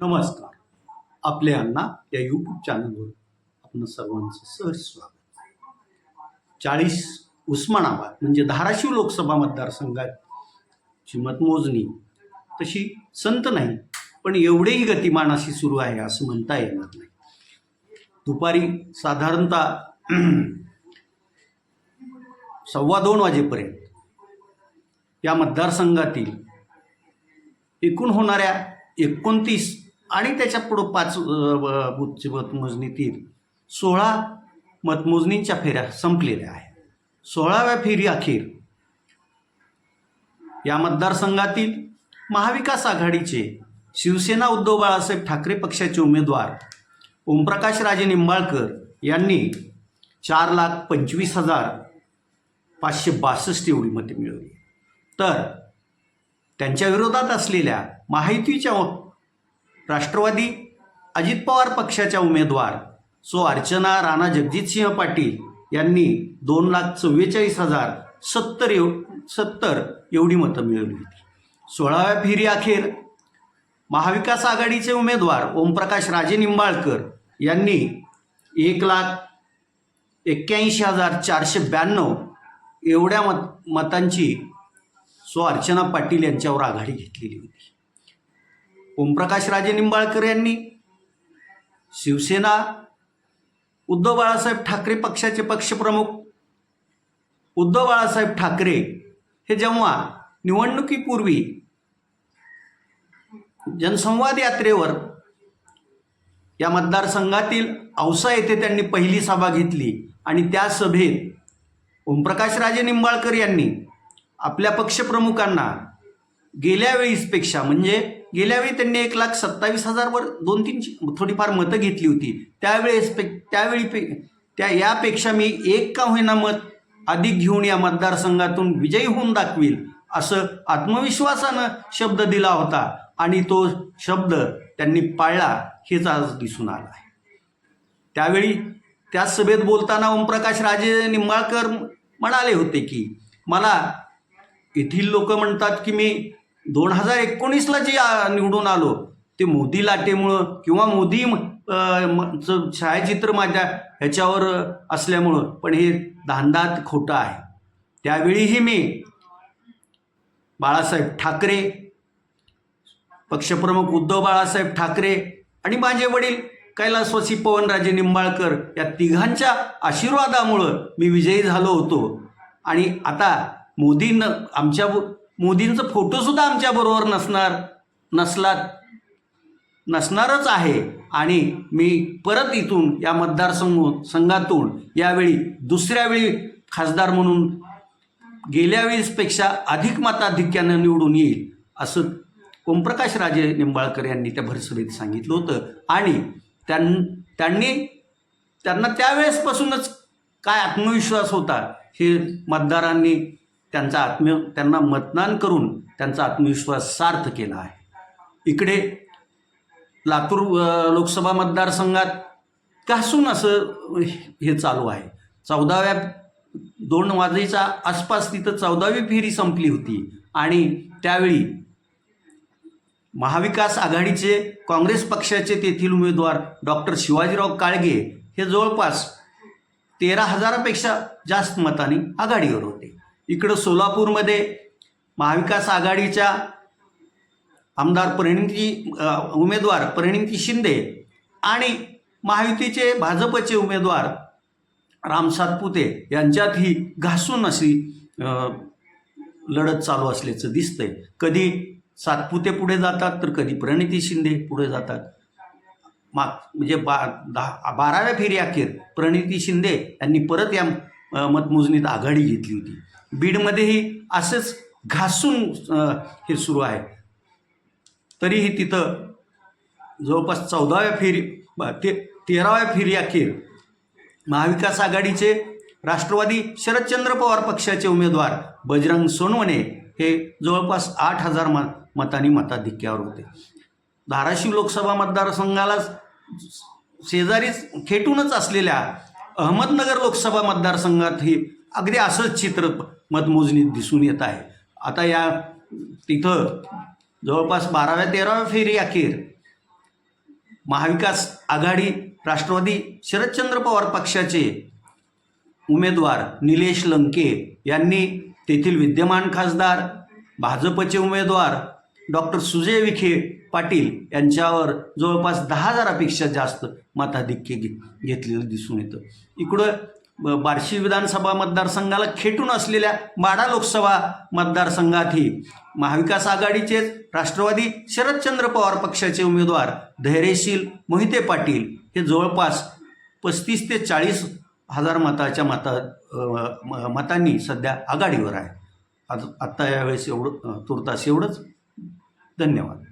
नमस्कार. आपले अण्णा या यूट्यूब चॅनलवर आपण सर्वांचं सहज स्वागत. चाळीस उस्मानाबाद म्हणजे धाराशिव लोकसभा मतदारसंघाची मतमोजणी तशी संत नाही पण एवढेही गतिमान अशी सुरू आहे असं म्हणता येणार नाही. दुपारी साधारणतः सव्वा दोन वाजेपर्यंत या मतदारसंघातील एकूण होणाऱ्या एकोणतीस आणि त्याच्या पुढं पाच अ, बूथची मतमोजणीतील सोळा मतमोजणींच्या फेऱ्या संपलेल्या आहेत. सोळाव्या फेरी अखेर. या मतदारसंघातील महाविकास आघाडीचे शिवसेना उद्धव बाळासाहेब ठाकरे पक्षाचे उमेदवार ओमप्रकाश राजे निंबाळकर यांनी चार लाख पंचवीस हजार पाचशे बासष्ट एवढी मते मिळवली. तर त्यांच्या विरोधात असलेल्या माहितीच्या राष्ट्रवादी अजित पवार पक्षाच्या उमेदवार सो अर्चना राणा जगजितसिंह पाटील यांनी दोन लाख चव्वेचाळीस हजार सत्तर एव सत्तर एवढी मतं मिळवली होती. सोळाव्या फेरी अखेर महाविकास आघाडीचे उमेदवार ओमप्रकाश राजे निंबाळकर यांनी एक लाख एक्क्याऐंशी हजार चारशे ब्याण्णव एवढ्या मत मतांची सो अर्चना पाटील यांच्यावर आघाडी घेतलेली होती. ओमप्रकाश राजे निंबाळकर यांनी शिवसेना उद्धव बाळासाहेब ठाकरे पक्षाचे पक्षप्रमुख उद्धव बाळासाहेब ठाकरे हे जेव्हा निवडणुकीपूर्वी जनसंवाद यात्रेवर या मतदारसंघातील औसा येथे त्यांनी पहिली सभा घेतली आणि त्या सभेत ओमप्रकाश राजे निंबाळकर यांनी आपल्या पक्षप्रमुखांना गेल्या वेळीसपेक्षा म्हणजे गेल्यावेळी त्यांनी एक लाख सत्तावीस हजारवर दोन तीन थोडीफार मतं घेतली होती. त्यावेळेस पे त्यावेळी पे त्या यापेक्षा मी एक का होईना मत अधिक घेऊन या मतदारसंघातून विजयी होऊन दाखवील असं आत्मविश्वासानं शब्द दिला होता आणि तो शब्द त्यांनी पाळला हेच आज दिसून आलं आहे. त्यावेळी त्या सभेत बोलताना ओमप्रकाश राजे निंबाळकर म्हणाले होते की मला येथील लोक म्हणतात की मी दोन हजार एकोणीसला जे निवडून आलो ते मोदी लाटेमुळं किंवा मोदी छायाचित्र माझ्या ह्याच्यावर असल्यामुळं पण हे धांदात खोटं आहे. त्यावेळीही मी बाळासाहेब ठाकरे पक्षप्रमुख उद्धव बाळासाहेब ठाकरे आणि माझे वडील कैलासवासी पवनराजे निंबाळकर या तिघांच्या आशीर्वादामुळं मी विजयी झालो होतो. आणि आता मोदीनं आमच्या मोदींचं फोटोसुद्धा आमच्याबरोबर नसणार नसला नसणारच आहे. आणि मी परत इथून या मतदारसंघ संघातून यावेळी दुसऱ्या वेळी खासदार म्हणून गेल्या वेळेसपेक्षा अधिक मताधिक्यानं निवडून येईल असं ओमप्रकाश राजे निंबाळकर यांनी त्या भरसभेत सांगितलं होतं. आणि त्यां त्यांनी त्यांना त्यावेळेसपासूनच काय आत्मविश्वास होता हे मतदारांनी त्यांचा आत्म त्यांना मतदान करून त्यांचा आत्मविश्वास सार्थ केला आहे. इकडे लातूर लोकसभा मतदारसंघात कासून असं हे चालू आहे. चौदाव्या दोन वाजेच्या आसपास तिथं चौदावी फेरी संपली होती आणि त्यावेळी महाविकास आघाडीचे काँग्रेस पक्षाचे तेथील उमेदवार डॉक्टर शिवाजीराव काळगे हे जवळपास तेरा हजारापेक्षा जास्त मतांनी आघाडीवर होते. इकडं सोलापूरमध्ये महाविकास आघाडीच्या आमदार परिणिती उमेदवार परिणिती शिंदे आणि महायुतीचे भाजपचे उमेदवार राम सातपुते यांच्यात ही घासून अशी लढत चालू असल्याचं दिसतंय. कधी सातपुते पुढे जातात तर कधी प्रणिती शिंदे पुढे जातात. माग म्हणजे बा दहा बाराव्या फेरी अखेर प्रणिती शिंदे यांनी परत या मतमोजणीत आघाडी घेतली होती. बीडमध्येही असंच घासून हे सुरू आहे. तरीही तिथं जवळपास चौदाव्या फेरी ते तेराव्या फेरी अखेर महाविकास आघाडीचे राष्ट्रवादी शरदचंद्र पवार पक्षाचे उमेदवार बजरंग सोनवणे हे जवळपास आठ हजार म मतांनी मताधिक्यावर होते. धाराशिव लोकसभा मतदारसंघाला शेजारीच खेटूनच असलेल्या अहमदनगर लोकसभा मतदारसंघातही अगदी असंच चित्र मतमोजणीत दिसून येत आहे. आता या तिथं जवळपास बाराव्या तेराव्या फेरी अखेर महाविकास आघाडी राष्ट्रवादी शरदचंद्र पवार पक्षाचे उमेदवार निलेश लंके यांनी तेथील विद्यमान खासदार भाजपचे उमेदवार डॉक्टर सुजय विखे पाटील यांच्यावर जवळपास दहा हजारापेक्षा जास्त मताधिक्य घेतलेलं दिसून येतं. इकडं बार्शी विधानसभा मतदारसंघाला खेटून असलेल्या माडा लोकसभा मतदारसंघातही महाविकास आघाडीचेच राष्ट्रवादी शरदचंद्र पवार पक्षाचे उमेदवार धैर्यशील मोहिते पाटील हे जवळपास पस्तीस ते चाळीस हजार मताच्या मता म- मतांनी सध्या आघाडीवर आहे. आज आत्ता यावेळेस एवढं तुर्तास एवढंच. धन्यवाद.